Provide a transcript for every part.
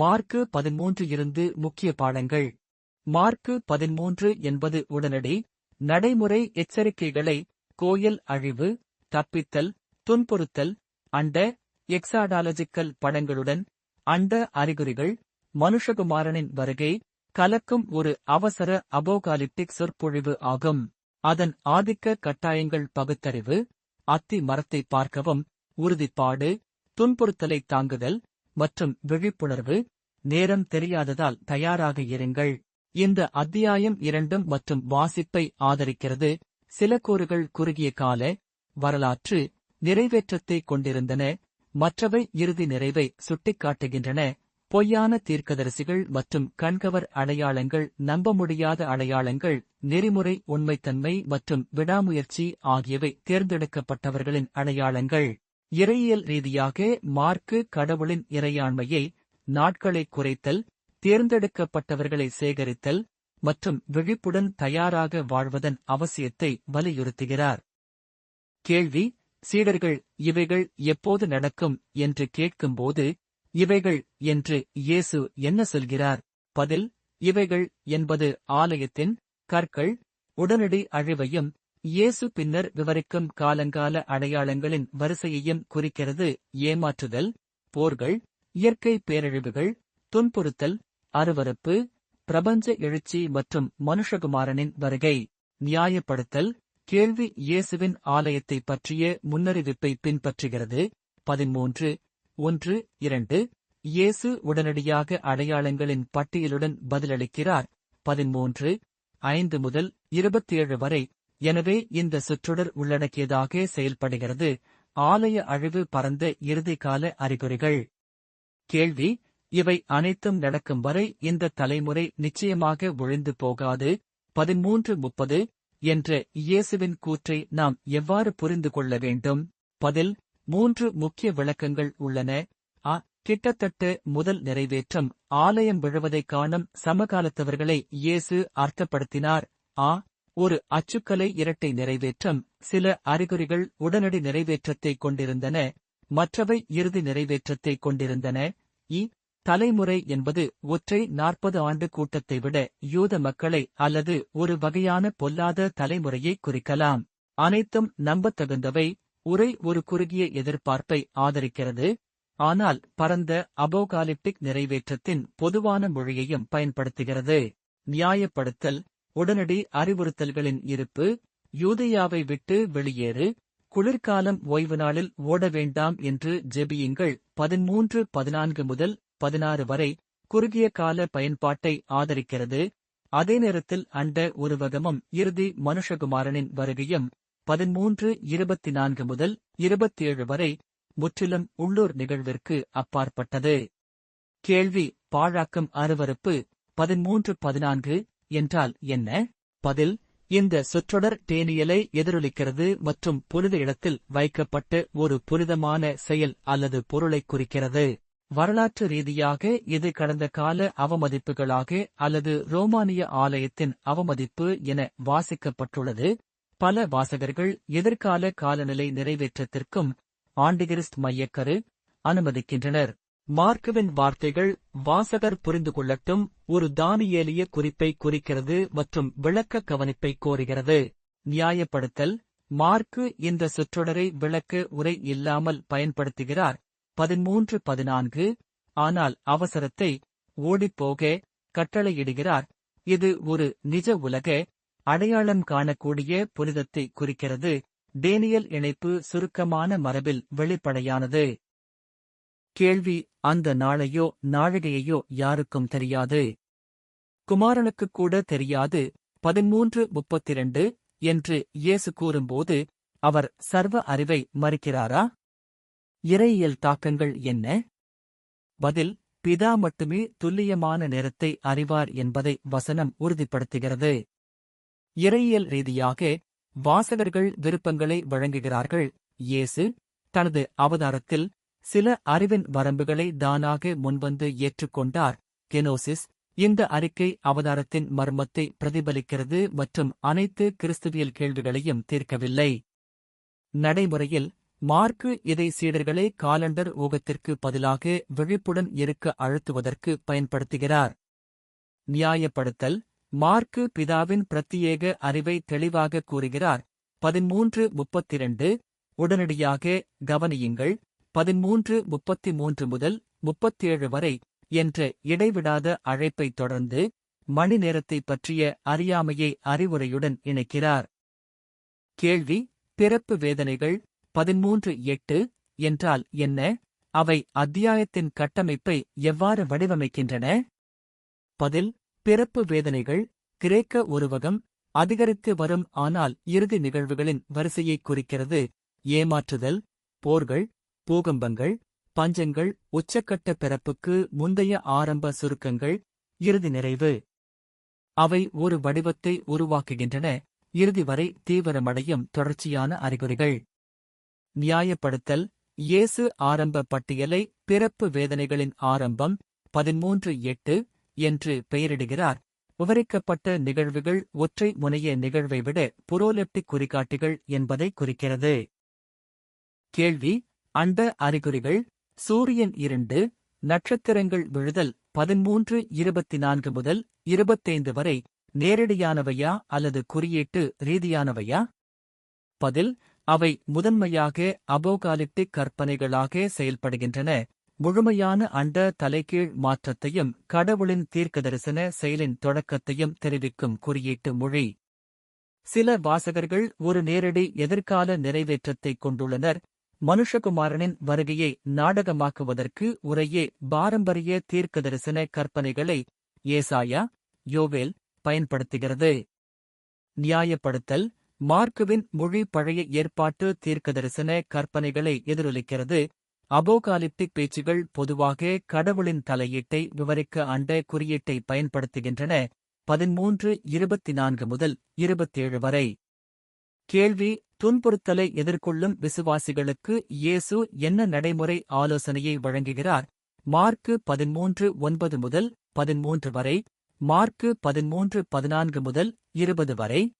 Mark பதிமூன்று இருந்து முக்கிய பாடங்கள். மார்க்கு பதிமூன்று என்பது உடனடி நடைமுறை எச்சரிக்கைகளை கோயில் அழிவு தப்பித்தல் துன்புறுத்தல் அண்ட எக்ஸாடாலஜிக்கல் படங்களுடன் அண்ட அறிகுறிகள் மனுஷகுமாரனின் வருகை கலக்கும் ஒரு அவசர அபோகாலிப்டிக் சொற்பொழிவு ஆகும். அதன் ஆதிக்க கட்டாயங்கள் பகுத்தறிவு அத்தி மரத்தை பார்க்கவும் உறுதிப்பாடு துன்புறுத்தலை தாங்குதல் மற்றும் விழிப்புணர்வு நேரம் தெரியாததால் தயாராக இருங்கள். இந்த அத்தியாயம் இரண்டும் மற்றும் வாசிப்பை ஆதரிக்கிறது. சில கூறுகள் குறுகிய கால வரலாற்று நிறைவேற்றத்தை கொண்டிருந்தன. மற்றவை இறுதி நிறைவை சுட்டிக்காட்டுகின்றன. பொய்யான தீர்க்கதரிசிகள் மற்றும் கண்கவர் அடையாளங்கள் நம்ப முடியாத அடையாளங்கள் நெறிமுறை உண்மைத்தன்மை மற்றும் விடாமுயற்சி ஆகியவை தேர்ந்தெடுக்கப்பட்டவர்களின் அடையாளங்கள். இறையியல் ரீதியாக மார்க்கு கடவுளின் இறையாண்மையை நாட்களை குறைத்தல் தேர்ந்தெடுக்கப்பட்டவர்களை சேகரித்தல் மற்றும் விழிப்புடன் தயாராக வாழ்வதன் அவசியத்தை வலியுறுத்துகிறார். கேள்வி சீடர்கள் இவைகள் எப்போது நடக்கும் என்று கேட்கும்போது இவைகள் என்று இயேசு என்ன சொல்கிறார்? பதில் இவைகள் என்பது ஆலயத்தின் கற்கள் உடனடி அழிவையும் இயேசு பின்னர் விவரிக்கும் காலங்கால அடையாளங்களின் வரிசையையும் குறிக்கிறது. ஏமாற்றுதல் போர்கள் இயற்கை பேரழிவுகள் துன்புறுத்தல் அருவருப்பு பிரபஞ்ச எழுச்சி மற்றும் மனுஷகுமாரனின் வருகை. நியாயப்படுத்தல் கேள்வி இயேசுவின் ஆலயத்தை பற்றிய முன்னறிவிப்பை பின்பற்றுகிறது. பதிமூன்று ஒன்று இரண்டு. இயேசு உடனடியாக அடையாளங்களின் பட்டியலுடன் பதிலளிக்கிறார். பதிமூன்று ஐந்து முதல் இருபத்தேழு வரை எனவே இந்த சுற்றுடர் உள்ளடக்கியதாக செயல்படுகிறது. ஆலய அழிவு பரந்த இறுதிக்கால அறிகுறிகள். கேள்வி இவை அனைத்தும் நடக்கும் வரை இந்த தலைமுறை நிச்சயமாக ஒழிந்து போகாது. பதிமூன்று முப்பது என்ற இயேசுவின் கூற்றை நாம் எவ்வாறு புரிந்து கொள்ள வேண்டும்? பதில் மூன்று முக்கிய விளக்கங்கள் உள்ளன. அ கிட்டத்தட்ட முதல் நிறைவேற்றம் ஆலயம் விழுவதைக் காணும் சமகாலத்தவர்களை இயேசு அர்த்தப்படுத்தினார். ஆ ஒரு அச்சுக்கலை இரட்டை நிறைவேற்றம். சில அறிகுறிகள் உடனடி நிறைவேற்றத்தைக் கொண்டிருந்தன. மற்றவை இறுதி நிறைவேற்றத்தைக் கொண்டிருந்தன. இ. தலைமுறை என்பது ஒற்றை நாற்பது ஆண்டு கூட்டத்தை விட யூத மக்களை அல்லது ஒரு வகையான பொல்லாத தலைமுறையை குறிக்கலாம். அனைத்தும் நம்பத்தகுந்தவை. உரை ஒரு குறுகிய எதிர்பார்ப்பை ஆதரிக்கிறது. ஆனால் பரந்த அபோகாலிப்டிக் நிறைவேற்றத்தின் பொதுவான மொழியையும் பயன்படுத்துகிறது. நியாயப்படுத்தல். உடனடி அறிவுறுத்தல்களின் இருப்பு யூதையாவை விட்டு வெளியேறு குளிர்காலம் ஓய்வு நாளில் ஓட வேண்டாம் என்று ஜெபியுங்கள். பதிமூன்று பதினான்கு முதல் பதினாறு வரை குறுகிய கால பயன்பாட்டை ஆதரிக்கிறது. அதே நேரத்தில் அண்ட உருவகமும் இறுதி மனுஷகுமாரனின் வருகையும் பதிமூன்று இருபத்தி நான்கு முதல் இருபத்தேழு வரை முற்றிலும் உள்ளூர் நிகழ்விற்கு அப்பாற்பட்டது. கேள்வி பாழாக்கம் அருவருப்பு பதிமூன்று பதினான்கு என்றால் என்ன? பதில் இந்த சொற்றொடர் டேனியலை எதிரொலிக்கிறது மற்றும் புனித இடத்தில் வைக்கப்பட்ட ஒரு புனிதமான செயல் அல்லது பொருளைக் குறிக்கிறது. வரலாற்று ரீதியாக இது கடந்த கால அவமதிப்புகளாக அல்லது ரோமானிய ஆலயத்தின் அவமதிப்பு என வாசிக்கப்பட்டுள்ளது. பல வாசகர்கள் எதிர்கால காலநிலை நிறைவேற்றத்திற்கும் ஆண்டிகிரிஸ்ட் மையக்கரு அனுமதிக்கின்றனர். மார்க்குவின் வார்த்தைகள் வாசகர் புரிந்து கொள்ளட்டும் ஒரு தானியேலிய குறிப்பை குறிக்கிறது மற்றும் விளக்க கவனிப்பை கோருகிறது. நியாயப்படுத்தல் மார்க்கு இந்த சொற்றொடரை விளக்க உரை இல்லாமல் பயன்படுத்துகிறார். பதிமூன்று பதினான்கு ஆனால் அவசரத்தை ஓடிப்போக கட்டளையிடுகிறார். இது ஒரு நிஜ உலக அடையாளம் காணக்கூடிய புனிதத்தை குறிக்கிறது. டேனியல் இணைப்பு சுருக்கமான மரபில் வெளிப்படையானது. கேள்வி அந்த நாளையோ நாழிகையையோ யாருக்கும் தெரியாது. குமாரனுக்கு கூட தெரியாது. பதிமூன்று முப்பத்திரண்டு என்று இயேசு கூறும்போது அவர் சர்வ அறிவை மறுக்கிறாரா? இறையியல் தாக்கங்கள் என்ன? பதில் பிதா மட்டுமே துல்லியமான நேரத்தை அறிவார் என்பதை வசனம் உறுதிப்படுத்துகிறது. இறையியல் ரீதியாக வாசகர்கள் விருப்பங்களை வழங்குகிறார்கள். இயேசு தனது அவதாரத்தில் சில அறிவின் வரம்புகளை தானாக முன்வந்து ஏற்றுக்கொண்டார். கெனோசிஸ் இந்த அறிக்கை அவதாரத்தின் மர்மத்தை பிரதிபலிக்கிறது மற்றும் அனைத்து கிறிஸ்துவியல் கேள்விகளையும் தீர்க்கவில்லை. நடைமுறையில் மார்க்கு இதை சீடர்களை காலண்டர் ஊகத்திற்கு பதிலாக விழிப்புடன் இருக்க அழுத்துவதற்கு பயன்படுத்துகிறார். நியாயப்படுத்தல் மார்க்கு பிதாவின் பிரத்யேக அறிவை தெளிவாக கூறுகிறார். பதிமூன்று முப்பத்திரண்டு உடனடியாக கவனியுங்கள். பதிமூன்று முப்பத்தி மூன்று முதல் முப்பத்தேழு வரை என்ற இடைவிடாத அழைப்பைத் தொடர்ந்து மணி நேரத்தை பற்றிய அறியாமையை அறிவுரையுடன் இணைக்கிறார். கேள்வி பிறப்பு வேதனைகள் பதிமூன்று எட்டு என்றால் என்ன? அவை அத்தியாயத்தின் கட்டமைப்பை எவ்வாறு வடிவமைக்கின்றன? பதில் பிறப்பு வேதனைகள் கிரேக்க உருவகம் அதிகரித்து வரும் ஆனால் இறுதி நிகழ்வுகளின் வரிசையை குறிக்கிறது. ஏமாற்றுதல் போர்கள் பூகம்பங்கள் பஞ்சங்கள் உச்சக்கட்ட பிறப்புக்கு முந்தைய ஆரம்ப சுருக்கங்கள் இறுதி நிறைவு. அவை ஒரு வடிவத்தை உருவாக்குகின்றன. இறுதி வரை தீவிரமடையும் தொடர்ச்சியான அறிகுறிகள். நியாயப்படுத்தல். இயேசு ஆரம்ப பட்டியலை பிறப்பு வேதனைகளின் ஆரம்பம் பதிமூன்று எட்டு என்று பெயரிடுகிறார். விவரிக்கப்பட்ட நிகழ்வுகள் ஒற்றை முனைய நிகழ்வை விட புரோலெப்டிக் குறிகாட்டிகள் என்பதை குறிக்கிறது. கேள்வி. அண்ட அறிகுறிகள் சூரியன் இரண்டு நட்சத்திரங்கள் விழுதல் பதிமூன்று இருபத்தி நான்கு முதல் இருபத்தைந்து வரை நேரடியானவையா அல்லது குறியீட்டு ரீதியானவையா? பதில் அவை முதன்மையாக அபோகாலிப்டிக் கற்பனைகளாக செயல்படுகின்றன. முழுமையான அண்ட தலைகீழ் மாற்றத்தையும் கடவுளின் தீர்க்கதரிசன செயலின் தொடக்கத்தையும் தெரிவிக்கும் குறியீட்டு மொழி. சில வாசகர்கள் ஒரு நேரடி எதிர்கால நிறைவேற்றத்தைக் கொண்டுள்ளனர். மனுஷகுமாரனின் வருகையை நாடகமாக்குவதற்கு உரையே பாரம்பரிய தீர்க்கதரிசன கற்பனைகளை ஏசாயா யோவேல் பயன்படுத்துகிறது. நியாயப்படுத்தல் மார்க்குவின் மொழி பழைய ஏற்பாட்டு தீர்க்கதரிசன கற்பனைகளை எதிரொலிக்கிறது. அபோகாலிப்டிக் பேச்சுகள் பொதுவாக கடவுளின் தலையீட்டை விவரிக்க அண்ட குறியீட்டை பயன்படுத்துகின்றன. பதிமூன்று இருபத்தி நான்கு முதல் இருபத்தேழு வரை. கேள்வி துன்புறுத்தலை எதிர்கொள்ளும் விசுவாசிகளுக்கு இயேசு என்ன நடைமுறை ஆலோசனையை வழங்குகிறார்? மார்க்கு பதிமூன்று ஒன்பது முதல் பதிமூன்று வரை மார்க்கு பதிமூன்று பதினான்கு முதல் இருபது வரை.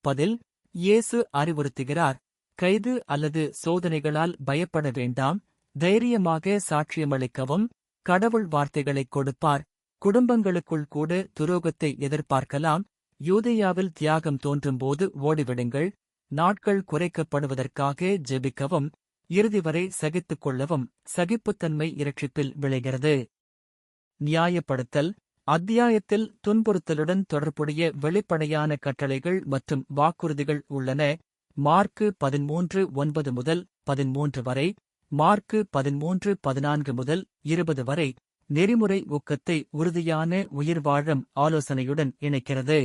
பதில் இயேசு அறிவுறுத்துகிறார். கைது அல்லது சோதனைகளால் பயப்பட வேண்டாம். தைரியமாக சாட்சியமளிக்கவும் கடவுள் வார்த்தைகளைக் கொடுப்பார். குடும்பங்களுக்குள் கூட துரோகத்தை எதிர்பார்க்கலாம். யூதேயாவில் தியாகம் தோன்றும்போது ஓடிவிடுங்கள். நாட்கள் குறைக்கப்படுவதற்காக ஜெபிக்கவும் இறுதி வரை சகித்துக் கொள்ளவும் சகிப்புத்தன்மை இரட்சிப்பில் விளைகிறது. நியாயப்படுத்தல். அத்தியாயத்தில் துன்புறுத்தலுடன் தொடர்புடைய வெளிப்படையான கட்டளைகள் மற்றும் வாக்குறுதிகள் உள்ளன. மார்க்கு பதிமூன்று ஒன்பது முதல் பதிமூன்று வரை மார்க்கு பதிமூன்று பதினான்கு முதல் இருபது வரை நெறிமுறை ஊக்கத்தை உறுதியான உயிர்வாழும் ஆலோசனையுடன் இணைக்கிறது.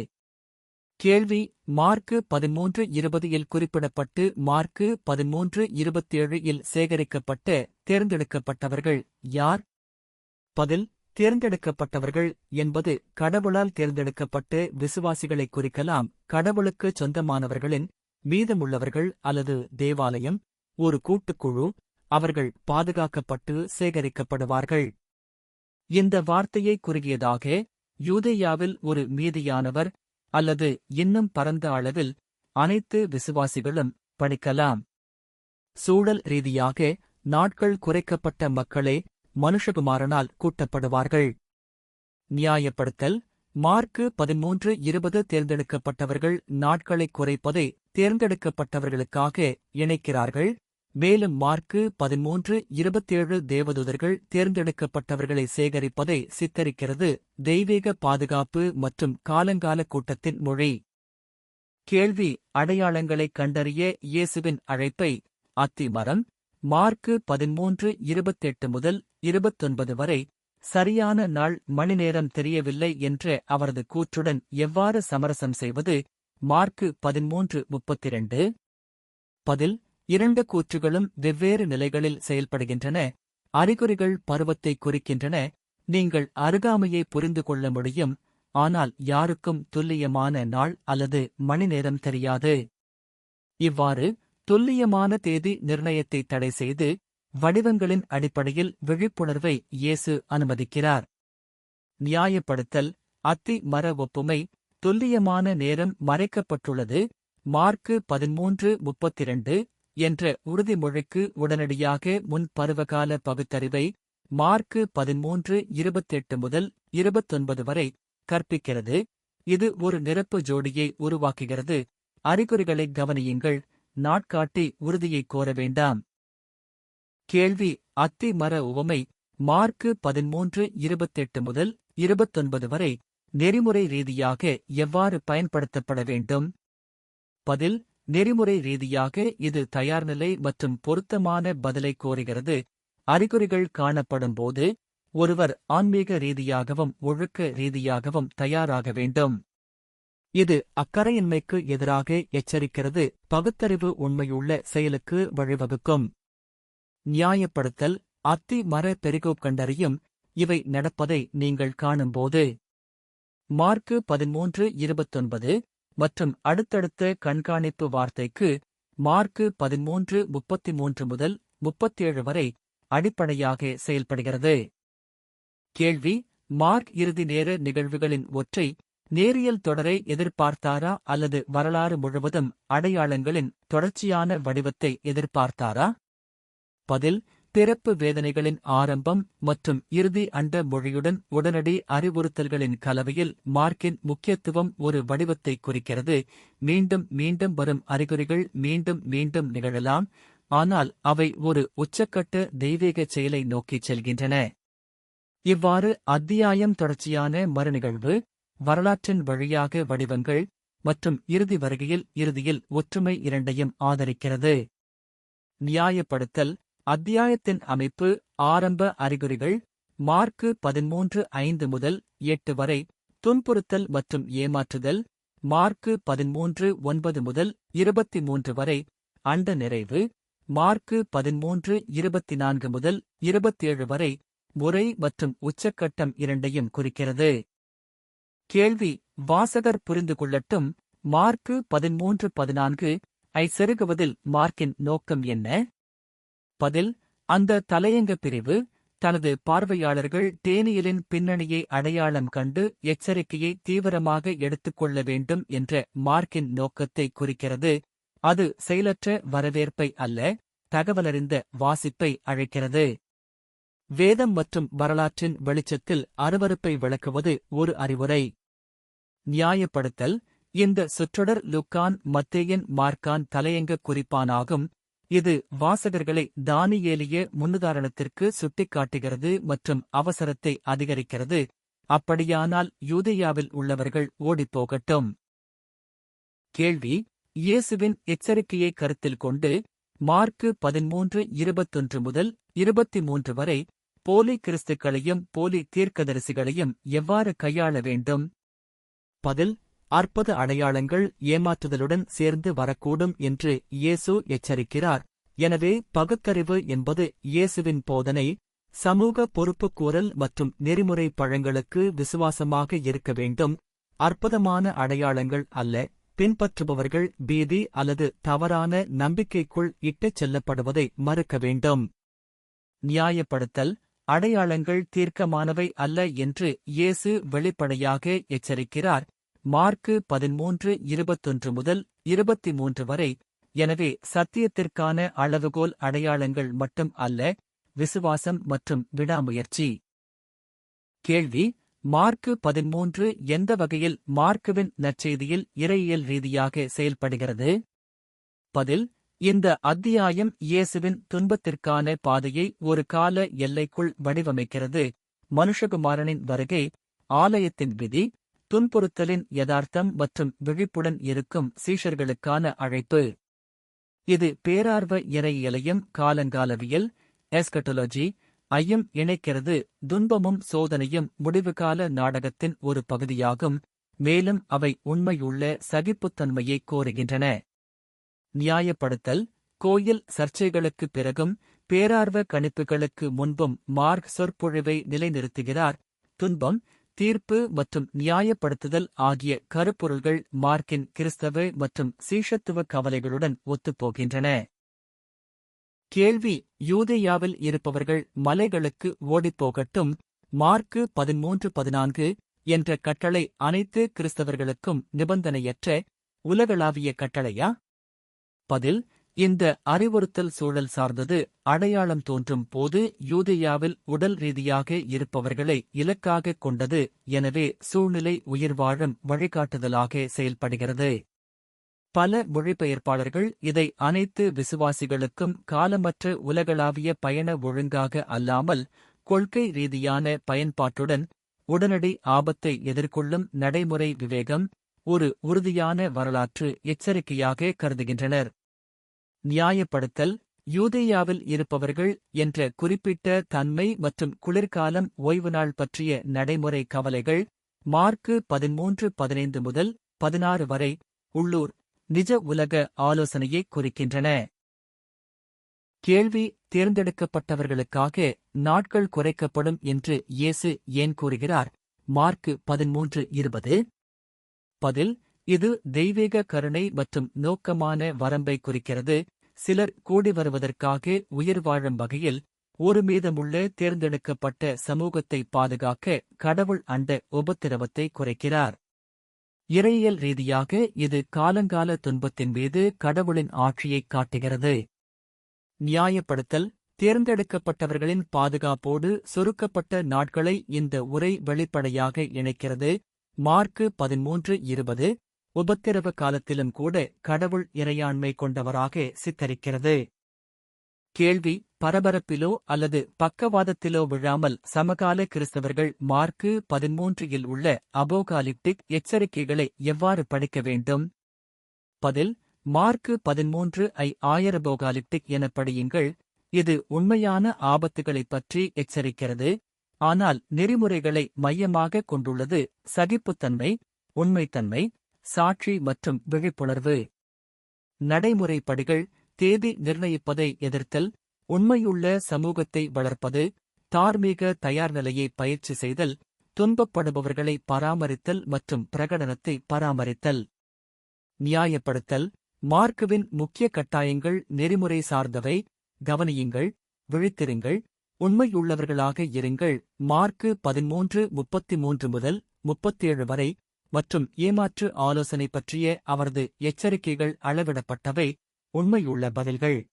கேள்வி மார்க்கு பதிமூன்று இருபது இல் குறிப்பிடப்பட்டு மார்க்கு பதிமூன்று இருபத்தேழு இல் சேகரிக்கப்பட்ட தேர்ந்தெடுக்கப்பட்டவர்கள் யார்? பதில் தேர்ந்தெடுக்கப்பட்டவர்கள் என்பது கடவுளால் தேர்ந்தெடுக்கப்பட்ட விசுவாசிகளை குறிக்கலாம். கடவுளுக்கு சொந்தமானவர்களின் மீதமுள்ளவர்கள் அல்லது தேவாலயம் ஒரு கூட்டுக்குழு அவர்கள் பாதுகாக்கப்பட்டு சேகரிக்கப்படுவார்கள். இந்த வார்த்தையை குறுகியதாக யூதேயாவில் ஒரு மீதியானவர் அல்லது இன்னும் பரந்த அளவில் அனைத்து விசுவாசிகளும் படிக்கலாம் சூழல் ரீதியாக நாட்கள் குறைக்கப்பட்ட மக்களே மனுஷகுமாரனால் கூட்டப்படுவார்கள். நியாயப்படுத்தல் மார்க்கு பதிமூன்று இருபது தேர்ந்தெடுக்கப்பட்டவர்கள் நாட்களை குறைப்பதை தேர்ந்தெடுக்கப்பட்டவர்களுக்காக இணைக்கிறார்கள். மேலும் மார்க்கு பதிமூன்று இருபத்தேழு தேவதூதர்கள் தேர்ந்தெடுக்கப்பட்டவர்களை சேகரிப்பதை சித்தரிக்கிறது. தெய்வீக பாதுகாப்பு மற்றும் காலங்கால கூட்டத்தின் மொழி. கேள்வி அடையாளங்களைக் கண்டறிய இயேசுவின் அழைப்பை அத்திமரம் மார்க்கு பதிமூன்று இருபத்தெட்டு முதல் இருபத்தொன்பது வரை சரியான நாள் மணிநேரம் தெரியவில்லை என்ற அவரது கூற்றுடன் எவ்வாறு சமரசம் செய்வது? மார்க்கு பதிமூன்று முப்பத்திரண்டு. பதில் இரண்டு கூற்றுகளும் வெவ்வேறு நிலைகளில் செயல்படுகின்றன. அறிகுறிகள் பருவத்தை குறிக்கின்றன. நீங்கள் அருகாமையை புரிந்து கொள்ள முடியும். ஆனால் யாருக்கும் துல்லியமான நாள் அல்லது மணிநேரம் தெரியாது. இவ்வாறு துல்லியமான தேதி நிர்ணயத்தை தடை செய்து வடிவங்களின் அடிப்படையில் விழிப்புணர்வை இயேசு அனுமதிக்கிறார். நியாயப்படுத்தல் அத்தி மர ஒப்புமை துல்லியமான நேரம் மறைக்கப்பட்டுள்ளது. மார்க்கு பதிமூன்று முப்பத்திரண்டு என்ற உறுதிமொழிக்கு உடனடியாக முன் பருவகால பகுத்தறிவை மார்க்கு பதிமூன்று இருபத்தெட்டு முதல் இருபத்தொன்பது வரை கற்பிக்கிறது. இது ஒரு நிரப்பு ஜோடியை உருவாக்குகிறது. அறிகுறிகளை கவனியுங்கள். நாட்காட்டி உறுதியை கோர வேண்டாம். கேள்வி. அத்தி மர உவமை மார்க்கு பதிமூன்று இருபத்தெட்டு முதல் இருபத்தொன்பது வரை நெறிமுறை ரீதியாக எவ்வாறு பயன்படுத்தப்பட வேண்டும்? பதில். நெறிமுறை ரீதியாக இது தயார்நிலை மற்றும் பொருத்தமான பதிலை கோருகிறது. அறிகுறிகள் காணப்படும்போது ஒருவர் ஆன்மீக ரீதியாகவும் ஒழுக்க ரீதியாகவும் தயாராக வேண்டும். இது அக்கறையின்மைக்கு எதிராக எச்சரிக்கிறது பகுத்தறிவு உண்மையுள்ள செயலுக்கு வழிவகுக்கும். நியாயப்படுத்தல் அத்தி மர பெருகோப் கண்டறியும் இவை நடப்பதை நீங்கள் காணும்போது. மார்க்கு பதிமூன்று இருபத்தொன்பது மற்றும் அடுத்தடுத்த கண்காணிப்பு வார்த்தைக்கு மார்க்கு பதிமூன்று முப்பத்தி மூன்று முதல் முப்பத்தேழு வரை அடிப்படையாக செயல்படுகிறது. கேள்வி மார்க் இறுதி நேர நிகழ்வுகளின் ஒற்றை நேரியல் தொடரை எதிர்பார்த்தாரா அல்லது வரலாறு முழுவதும் அடையாளங்களின் தொடர்ச்சியான வடிவத்தை எதிர்பார்த்தாரா? பதில் பிறப்பு வேதனைகளின் ஆரம்பம் மற்றும் இறுதி அண்ட மொழியுடன் உடனடி அறிவுறுத்தல்களின் கலவையில் மார்க்கின் முக்கியத்துவம் ஒரு வடிவத்தை குறிக்கிறது. மீண்டும் மீண்டும் வரும் அறிகுறிகள் மீண்டும் மீண்டும் நிகழலாம். ஆனால் அவை ஒரு உச்சக்கட்ட தெய்வீக செயலை நோக்கிச் செல்கின்றன. இவ்வாறு அத்தியாயம் தொடர்ச்சியான மறுநிகழ்வு வரலாற்றின் வழியாக வடிவங்கள் மற்றும் இறுதி வருகையில் இறுதியில் ஒற்றுமை இரண்டையும் ஆதரிக்கிறது. நியாயப்படுத்தல் அத்தியாயத்தின் அமைப்பு ஆரம்ப அறிகுறிகள் மார்க்கு பதிமூன்று ஐந்து முதல் எட்டு வரை துன்புறுத்தல் மற்றும் ஏமாற்றுதல் மார்க்கு பதிமூன்று ஒன்பது முதல் இருபத்தி மூன்று வரை அண்ட நிறைவு மார்க்கு பதிமூன்று இருபத்தி நான்கு முதல் இருபத்தேழு வரை முறை மற்றும் உச்சக்கட்டம் இரண்டையும் குறிக்கிறது. கேள்வி வாசகர் புரிந்து கொள்ளட்டும் மார்க்கு பதிமூன்று பதினான்கு ஐ செருகுவதில் மார்க்கின் நோக்கம் என்ன? பதில் அந்த தலையங்க பிரிவு தனது பார்வையாளர்கள் தேனியலின் பின்னணியை அடையாளம் கண்டு எச்சரிக்கையை தீவிரமாக எடுத்துக்கொள்ள வேண்டும் என்ற மார்க்கின் நோக்கத்தை குறிக்கிறது. அது செயலற்ற வரவேற்பை அல்ல தகவலறிந்த வாசிப்பை அழைக்கிறது. வேதம் மற்றும் வரலாற்றின் வெளிச்சத்தில் அருவருப்பை விளக்குவது ஒரு அறிவுரை. நியாயப்படுத்தல் இந்த சுற்றொடர் லுக்கான் மத்தேயன் மார்க்கான் தலையங்க குறிப்பானாகும் இது வாசகர்களை தானியேலிய முன்னுதாரணத்திற்கு சுட்டிக்காட்டுகிறது மற்றும் அவசரத்தை அதிகரிக்கிறது. அப்படியானால் யூதேயாவில் உள்ளவர்கள் ஓடிப்போகட்டும். கேள்வி. இயேசுவின் எச்சரிக்கையை கருத்தில் கொண்டு மார்க்கு பதிமூன்று இருபத்தொன்று முதல் இருபத்தி மூன்று வரை போலி கிறிஸ்துக்களையும் போலி தீர்க்கதரிசிகளையும் எவ்வாறு கையாள வேண்டும்? பதில். அற்புத அடையாளங்கள் ஏமாற்றுதலுடன் சேர்ந்து வரக்கூடும் என்று இயேசு எச்சரிக்கிறார். எனவே பகுத்தறிவு என்பது இயேசுவின் போதனை சமூக பொறுப்புக்கூறல் மற்றும் நெறிமுறை பழங்களுக்கு விசுவாசமாக இருக்க வேண்டும். அற்புதமான அடையாளங்கள் அல்ல பின்பற்றுபவர்கள் பீதி அல்லது தவறான நம்பிக்கைக்குள் இட்டுச் செல்லப்படுவதை மறுக்க வேண்டும். நியாயப்படுத்தல் அடையாளங்கள் தீர்க்கமானவை அல்ல என்று இயேசு வெளிப்படையாக எச்சரிக்கிறார். மார்க்கு பதிமூன்று இருபத்தொன்று முதல் இருபத்தி மூன்று வரை. எனவே சத்தியத்திற்கான அளவுகோல் அடையாளங்கள் மட்டும் அல்ல விசுவாசம் மற்றும் விடாமுயற்சி. கேள்வி மார்க்கு பதிமூன்று எந்த வகையில் மார்க்குவின் நற்செய்தியில் இறையியல் ரீதியாக செயல்படுகிறது? பதில் இந்த அத்தியாயம் இயேசுவின் துன்பத்திற்கான பாதையை ஒரு கால எல்லைக்குள் வடிவமைக்கிறது. மனுஷகுமாரனின் வருகை ஆலயத்தின் விதி துன்புறுத்தலின் யதார்த்தம் மற்றும் விழிப்புடன் இருக்கும் சீஷர்களுக்கான அழைப்பு. இது பேரார்வ இறையியலையும் காலங்காலவியல் எஸ்கட்டோலஜி ஐயம் இணைக்கிறது துன்பமும் சோதனையும் முடிவுகால நாடகத்தின் ஒரு பகுதியாகும் மேலும் அவை உண்மையுள்ள சகிப்புத்தன்மையை கோருகின்றன. நியாயப்படுத்தல் கோயில் சர்ச்சைகளுக்குப் பிறகும் பேரார்வ கணிப்புகளுக்கு முன்பும் மார்க் சொற்பொழிவை நிலைநிறுத்துகிறார் துன்பம் தீர்ப்பு மற்றும் நியாயப்படுத்துதல் ஆகிய கருப்பொருள்கள் மார்க்கின் கிறிஸ்தவ மற்றும் சீஷத்துவ கவலைகளுடன் ஒத்துப்போகின்றன. கேள்வி யூதேயாவில் இருப்பவர்கள் மலைகளுக்கு ஓடிப்போகட்டும் மார்க்கு பதிமூன்று பதினான்கு என்ற கட்டளை அனைத்து கிறிஸ்தவர்களுக்கும் நிபந்தனையற்ற உலகளாவிய கட்டளையா? பதில் இந்த அறிவுறுத்தல் சூழல் சார்ந்தது அடையாளம் தோன்றும் போது யூதேயாவில் உடல் ரீதியாக இருப்பவர்களை இலக்காகக் கொண்டது. எனவே சூழ்நிலை உயிர்வாழும் வழிகாட்டுதலாக செயல்படுகிறது. பல மொழிபெயர்ப்பாளர்கள் இதை அனைத்து விசுவாசிகளுக்கும் காலமற்ற உலகளாவிய பயண ஒழுங்காக அல்லாமல் கொள்கை ரீதியான பயன்பாட்டுடன் உடனடி ஆபத்தை எதிர்கொள்ளும் நடைமுறை விவேகம் ஒரு உறுதியான வரலாற்று எச்சரிக்கையாக கருதுகின்றனர். நியாயப்படுத்தல் யூதேயாவில் இருப்பவர்கள் என்ற குறிப்பிட்ட தன்மை மற்றும் குளிர்காலம் ஓய்வு நாள் பற்றிய நடைமுறை கவலைகள் மார்க்கு பதிமூன்று பதினைந்து முதல் பதினாறு வரை உள்ளூர் நிஜ உலக ஆலோசனையை குறிக்கின்றன. கேள்வி தேர்ந்தெடுக்கப்பட்டவர்களுக்காக நாட்கள் குறைக்கப்படும் என்று இயேசு ஏன் கூறுகிறார்? மார்க்கு பதிமூன்று இருபது. பதில் இது தெய்வீக கருணை மற்றும் நோக்கமான வரம்பை குறிக்கிறது. சிலர் கூடி வருவதற்காக உயிர் வாழும் வகையில் ஒரு மீதமுள்ள தேர்ந்தெடுக்கப்பட்ட சமூகத்தை பாதுகாக்க கடவுள் அண்ட உபத்திரவத்தை குறைக்கிறார். இறையியல் ரீதியாக இது காலங்கால துன்பத்தின் மீது கடவுளின் ஆட்சியைக் காட்டுகிறது. நியாயப்படுத்தல் தேர்ந்தெடுக்கப்பட்டவர்களின் பாதுகாப்போடு சுருக்கப்பட்ட நாட்களை இந்த உரை வெளிப்படையாக இணைக்கிறது. மார்க்கு பதிமூன்று இருபது உபத்திரவ காலத்திலும் கூட கடவுள் இறையாண்மை கொண்டவராக சித்தரிக்கிறது. கேள்வி பரபரப்பிலோ அல்லது பக்கவாதத்திலோ விழாமல் சமகால கிறிஸ்தவர்கள் மார்க்கு பதிமூன்றில் உள்ள அபோகாலிப்டிக் எச்சரிக்கைகளை எவ்வாறு படிக்க வேண்டும்? பதில் மார்க்கு பதிமூன்று ஐ ஆயரபோகாலிப்டிக் என படியுங்கள். இது உண்மையான ஆபத்துகளைப் பற்றி எச்சரிக்கிறது. ஆனால் நெறிமுறைகளை மையமாகக் கொண்டுள்ளது சகிப்புத்தன்மை உண்மைத்தன்மை சாட்சி மற்றும் விழிப்புணர்வு. நடைமுறைப்படிகள் தேதி நிர்ணயிப்பதை எதிர்த்தல் உண்மையுள்ள சமூகத்தை வளர்ப்பது தார்மீக தயார்நிலையை பயிற்சி செய்தல் துன்பப்படுபவர்களை பராமரித்தல் மற்றும் பிரகடனத்தை பராமரித்தல். நியாயப்படுத்தல் மார்க்குவின் முக்கிய கட்டாயங்கள் நெறிமுறை சார்ந்தவை கவனியுங்கள் விழித்திருங்கள் உண்மையுள்ளவர்களாக இருங்கள் மார்க்கு பதிமூன்று முப்பத்தி மூன்று முதல் முப்பத்தேழு வரை மற்றும் ஏமாற்று ஆலோசனை பற்றிய அவரது எச்சரிக்கைகள் அளவிடப்பட்டவை. உண்மையுள்ள பதில்கள்.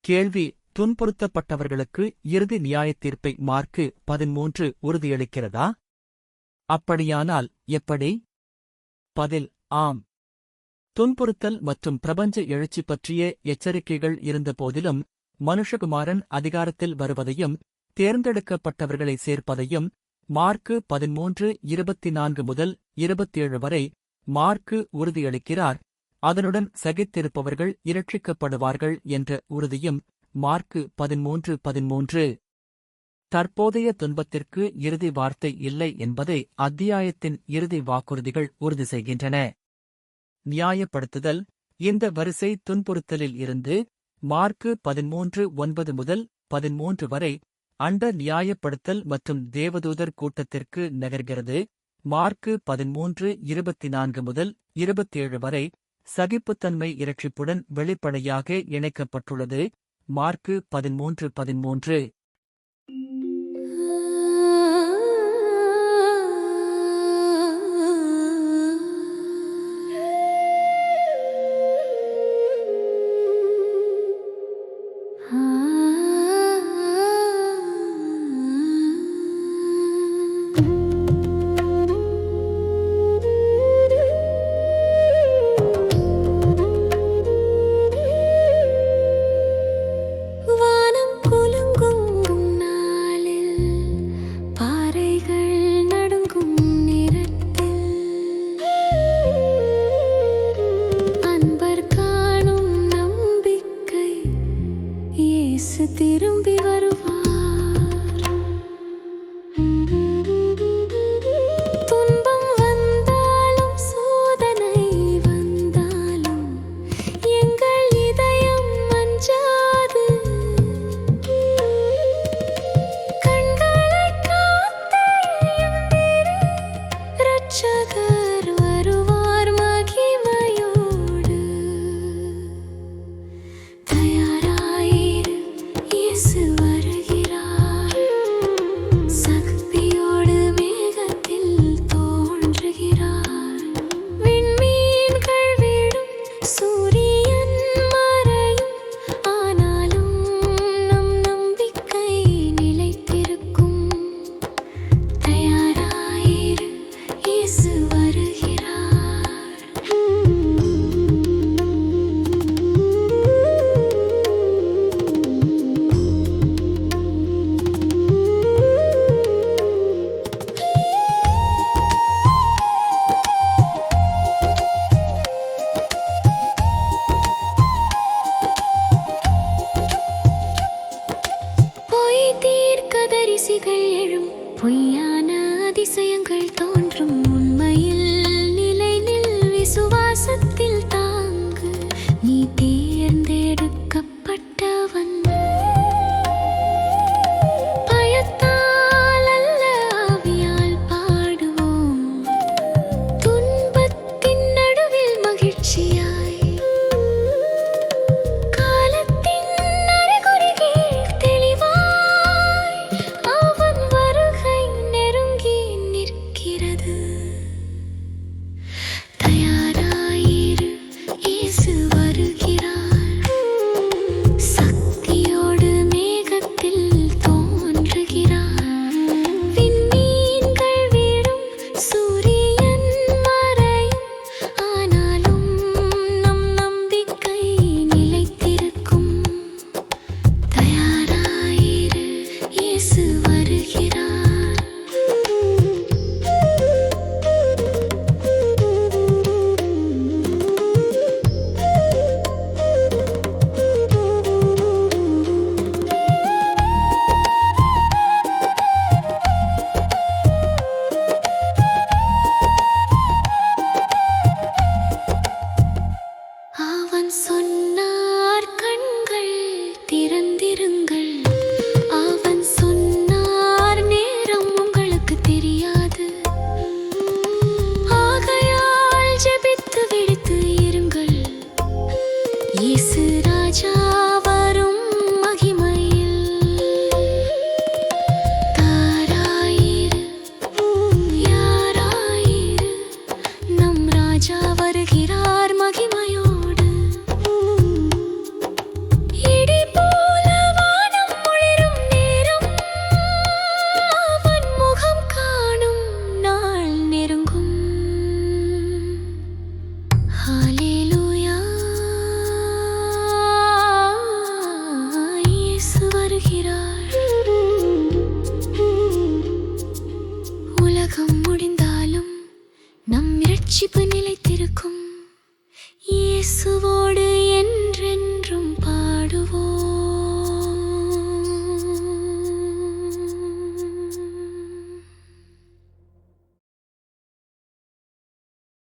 கேள்வி துன்புறுத்தப்பட்டவர்களுக்கு இறுதி நியாயத் தீர்ப்பை மார்க்கு பதிமூன்று உறுதியளிக்கிறதா? அப்படியானால் எப்படி? பதில் ஆம். துன்புறுத்தல் மற்றும் பிரபஞ்ச எழுச்சி பற்றிய எச்சரிக்கைகள் இருந்தபோதிலும் மனுஷகுமாரன் அதிகாரத்தில் வருவதையும் தேர்ந்தெடுக்கப்பட்டவர்களை சேர்ப்பதையும் மார்க்கு பதிமூன்று இருபத்தி நான்கு முதல் இருபத்தேழு வரை மார்க்கு உறுதியளிக்கிறார். அதனுடன் சகித்திருப்பவர்கள் இரட்சிக்கப்படுவார்கள் என்ற உறுதியும் மார்க்கு பதிமூன்று பதிமூன்று தற்போதைய துன்பத்திற்கு இறுதி வார்த்தை இல்லை என்பதை அத்தியாயத்தின் இறுதி வாக்குறுதிகள் உறுதி செய்கின்றன. நியாயப்படுத்துதல். இந்த வரிசை துன்புறுத்தலில் இருந்து மார்க்கு பதிமூன்று ஒன்பது முதல் பதிமூன்று வரை அண்ட நியாயப்படுத்தல் மற்றும் தேவதூதர் கூட்டத்திற்கு நகர்கிறது. மார்க்கு பதிமூன்று இருபத்தி நான்கு முதல் இருபத்தேழு வரை சகிப்புத்தன்மை இரட்சிப்புடன் வெளிப்படையாக இணைக்கப்பட்டுள்ளது. மார்க்கு பதிமூன்று பதிமூன்று.